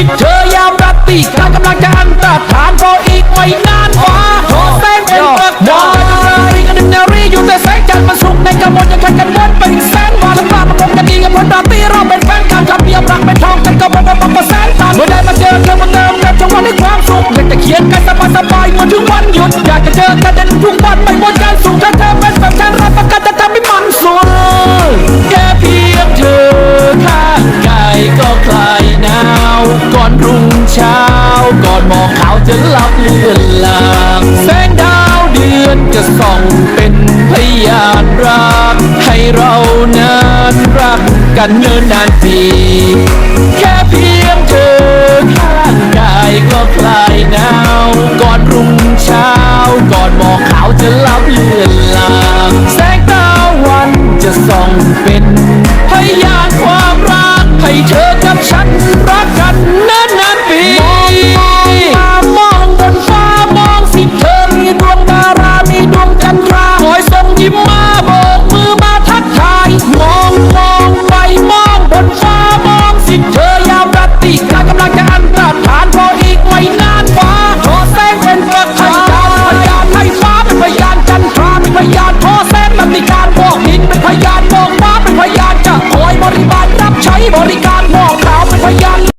ที่เธอยามรัตติการกำลังจะอันตรธานพออีกไม่นานฟ้าขอแสงเป็นประกายกันดินนรีอยู่แต่แสงจันทร์มันสุกในกระมวลยังขันกันวนเป็นแสนวันทั้งบ้านมันคงจะดีกับคนราตรีเราเป็นแฟนกันทำเพียบรักเป็นทองกันก็บอกว่ามันก็แสนตันเมื่อได้มาเจอเธอมันเติมเต็มจังหวะในความสุขอยากจะเขียนกันสบายสบายเหมือนถึงวันหยุดอยากจะเจอกันเดินทุกวันไปบนการสุขถ้าเธอเป็นแบบฉันรับประกันาวจะลับเลือนลางแสงดาวเดือนจะส่องเป็นพยานรัก ให้เรานั้นรักกันเนิ่นนานปีแค่เพียงเธอข้างกายก็คลายหนาวก่อนรุ่งเช้า ก่อนหมอกขาวจะลับเลือนลางแสงตะวันจะส่องเป็นพยานความรัก ให้เธอกับฉัน